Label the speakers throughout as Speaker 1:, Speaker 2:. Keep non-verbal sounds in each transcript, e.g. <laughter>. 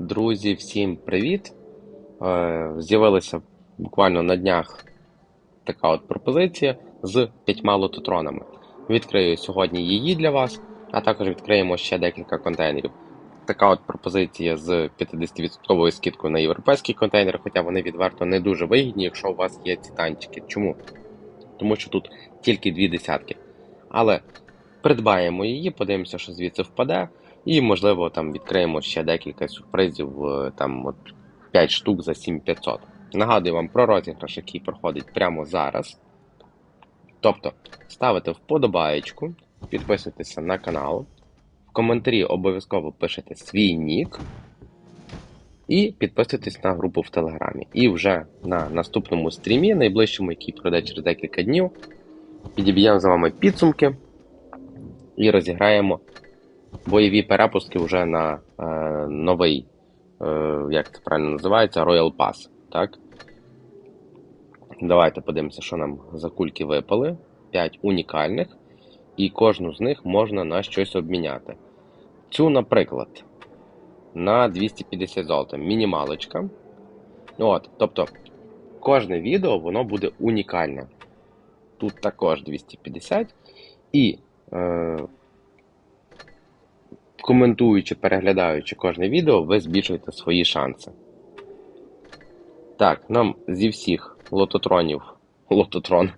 Speaker 1: Друзі, всім привіт! Е, З'явилася буквально на днях така от пропозиція з п'ятьма лототронами. Відкрию сьогодні її для вас, а також відкриємо ще декілька контейнерів. Така от пропозиція з 50% скидкою на європейський контейнер, хоча вони відверто не дуже вигідні, якщо у вас є ці танчики. Чому? Тому що тут тільки дві десятки. Але придбаємо її, подивимося, що звідси впаде. І, можливо, там відкриємо ще декілька сюрпризів, е, там от 5 штук за 7500. Нагадую вам про розіграш, який проходить прямо зараз. Тобто, ставите вподобаєчку, підписуйтеся на канал, в коментарі обов'язково пишете свій нік і підписуйтесь на групу в Телеграмі. І вже на наступному стрімі, найближчому, який пройде через декілька днів, підіб'ємо з вами підсумки і розіграємо бойові перепустки вже на е, новий, е, як це правильно називається, Royal Pass. Так? Давайте подивимося, що нам за кульки випали. 5 унікальних, і кожну з них можна на щось обміняти. Цю, наприклад, на 250 золота. Мінімалочка. От, Тобто, кожне відео воно буде унікальне. Тут також 250. І е, коментуючи, переглядаючи кожне відео, ви збільшуєте свої шанси. Так, нам зі всіх лототронів лототрон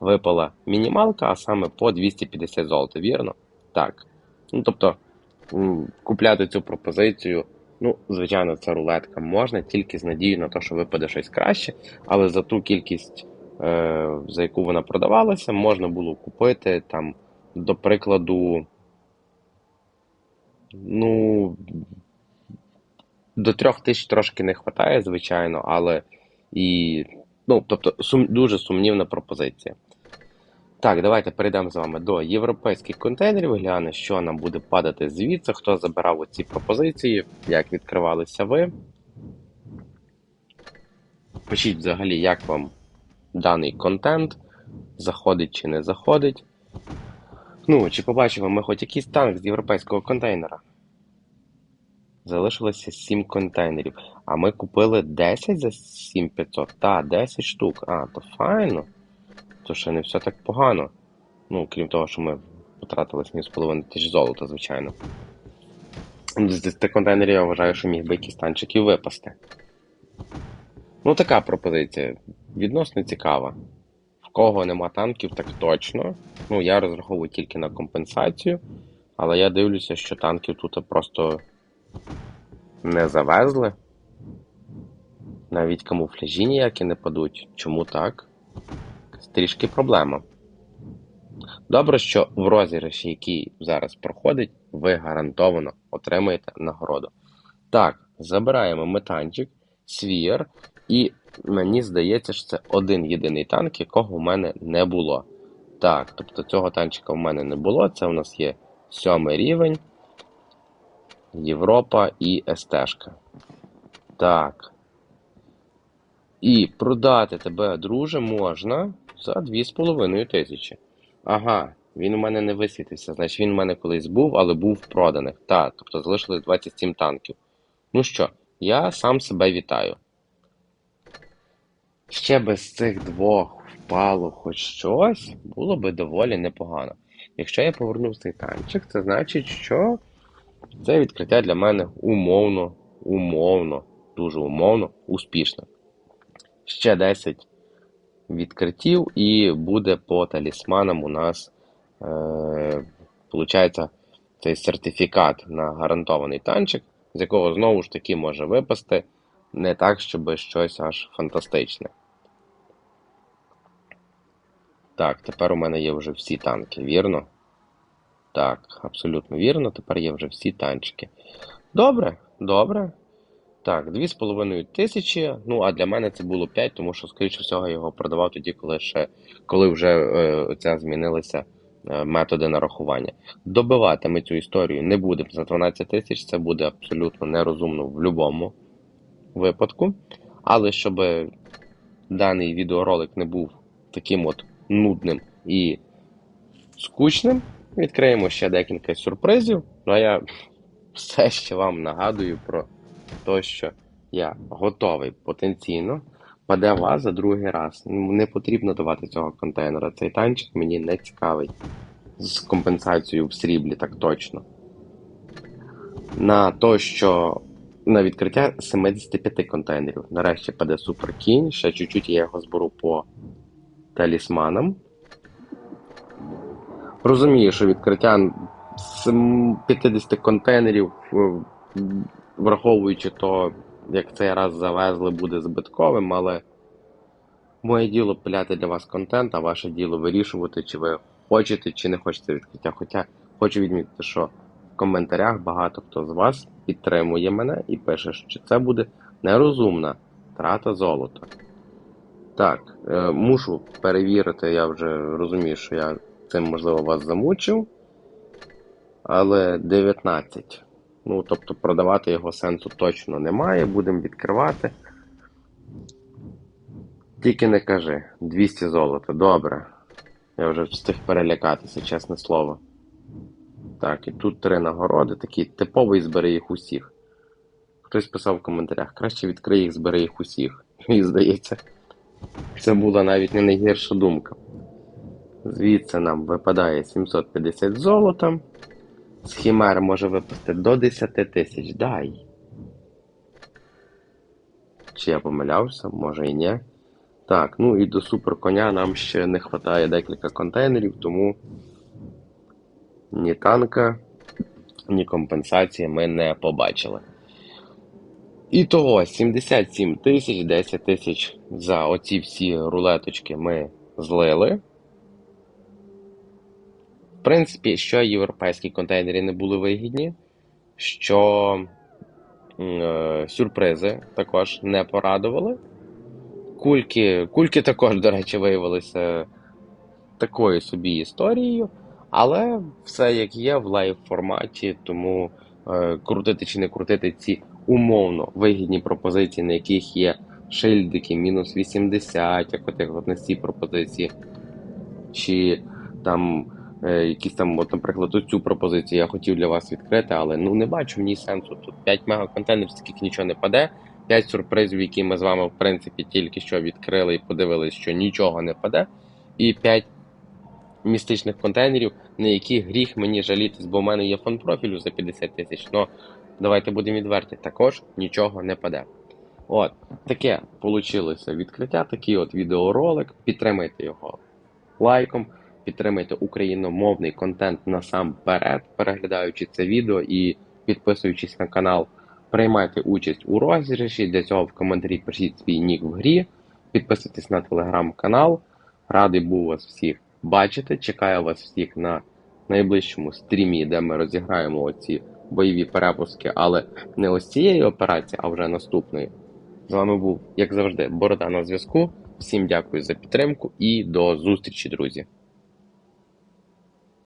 Speaker 1: випала мінімалка, а саме по 250 золота, вірно? Так. Ну, тобто, купляти цю пропозицію, ну, звичайно, це рулетка можна, тільки з надією на те, що випаде щось краще, але за ту кількість, е, за яку вона продавалася, можна було купити там, до прикладу, ну, до трьох тисяч трошки не вистачає, звичайно, але і. Ну, тобто, сум, дуже сумнівна пропозиція. Так, давайте перейдемо з вами до європейських контейнерів, гляне, що нам буде падати звідси, хто забирав оці пропозиції, як відкривалися ви. Пишіть взагалі, як вам даний контент, заходить чи не заходить. Ну, чи побачимо ми хоч якийсь танк з європейського контейнера. Залишилося 7 контейнерів. А ми купили 10 за 7500? Та, 10 штук. А, то файно. То ще не все так погано. Ну, крім того, що ми потратили 7,5 тисяч золота, звичайно. З 10 контейнерів я вважаю, що міг би якісь танчики випасти. Ну, така пропозиція. Відносно цікава. Кого нема танків, так точно. Ну, я розраховую тільки на компенсацію, але я дивлюся, що танків тут просто не завезли. Навіть камуфляжі ніякі не падуть. Чому так? Трішки проблема. Добре, що в розіграші, який зараз проходить, ви гарантовано отримаєте нагороду. Так, забираємо метанчик, свір, і мені здається, що це один єдиний танк, якого в мене не було. Так, тобто цього танчика в мене не було. Це у нас є сьомий рівень. Європа і СТ-шка. Так. І продати тебе, друже, можна за 2,5 тисячі. Ага, він у мене не висвітився. Значить він у мене колись був, але був проданий. Так, тобто залишилось 27 танків. Ну що, я сам себе вітаю. Ще без цих двох впало хоч щось, було би доволі непогано. Якщо я повернув цей танчик, це значить, що це відкриття для мене умовно, умовно, дуже умовно, успішне. Ще 10 відкриттів, і буде по талісманам у нас, е, виходить, цей сертифікат на гарантований танчик, з якого знову ж таки може випасти не так, щоб щось аж фантастичне. Так, тепер у мене є вже всі танки, вірно? Так, абсолютно вірно, тепер є вже всі танчики. Добре, добре. Так, 2,5 тисячі. Ну, а для мене це було 5, тому що, скоріше всього, я його продавав тоді, коли ще коли вже е, ця змінилися е, методи нарахування. Добивати ми цю історію не будемо за 12 тисяч, це буде абсолютно нерозумно в будь-якому випадку. Але щоб даний відеоролик не був таким от нудним і скучним, відкриємо ще декілька сюрпризів. Ну а я <laughs> все ще вам нагадую про те, що я готовий потенційно паде вас за другий раз. Не потрібно давати цього контейнера. Цей танчик мені не цікавий. З компенсацією в сріблі, так точно. На то, що на відкриття 75 контейнерів. Нарешті паде супер кінь. Ще чуть-чуть я його зберу по талісманам. Розумію, що відкриття 50 контейнерів, е, враховуючи то, як цей раз завезли, буде збитковим, але моє діло пиляти для вас контент, а ваше діло вирішувати, чи ви хочете, чи не хочете відкриття. Хоча хочу відмітити, що коментарях багато хто з вас підтримує мене і пише, що це буде нерозумна трата золота. Так, е, мушу перевірити, я вже розумію, що я цим, можливо, вас замучив. Але 19. Ну, тобто продавати його сенсу точно немає, будемо відкривати. Тільки не кажи, 200 золота, добре. Я вже встиг перелякатися, чесне слово. Так, і тут три нагороди, такий типовий збери їх усіх. Хтось писав в коментарях, краще відкрий їх, збери їх усіх. <laughs> І здається, це була навіть не найгірша думка. Звідси нам випадає 750 золота. З Хімер може випасти до 10 тисяч. Дай. Чи я помилявся? Може і ні. Так, ну і до суперконя нам ще не вистачає декілька контейнерів, тому ні танка, ні компенсації ми не побачили. І того 77 тисяч, 10 тисяч за оці всі рулеточки ми злили. В принципі, що європейські контейнери не були вигідні, що е, сюрпризи також не порадували. Кульки, кульки також, до речі, виявилися такою собі історією, але все як є в лайв форматі, тому е, крутити чи не крутити ці умовно вигідні пропозиції, на яких є шильдики мінус 80, як от, як от на цій пропозиції, чи там е, якісь там, от, наприклад, цю пропозицію я хотів для вас відкрити, але ну не бачу в сенсу. Тут 5 мегаконтейнерів, скільки нічого не паде. 5 сюрпризів, які ми з вами, в принципі, тільки що відкрили і подивилися, що нічого не паде. І 5 містичних контейнерів, на які гріх мені жалітись, бо в мене є фонд профілю за 50 тисяч. Ну, давайте будемо відверті, також нічого не паде. От, таке вийшло відкриття, такий от відеоролик. Підтримайте його лайком, підтримайте україномовний контент насамперед, переглядаючи це відео і підписуючись на канал. Приймайте участь у розіграші. Для цього в коментарі пишіть свій нік в грі. Підписуйтесь на телеграм-канал. Радий був вас всіх бачити. Чекаю вас всіх на найближчому стрімі, де ми розіграємо оці бойові перепуски, але не ось цієї операції, а вже наступної. З вами був, як завжди, Борода на зв'язку. Всім дякую за підтримку і до зустрічі, друзі!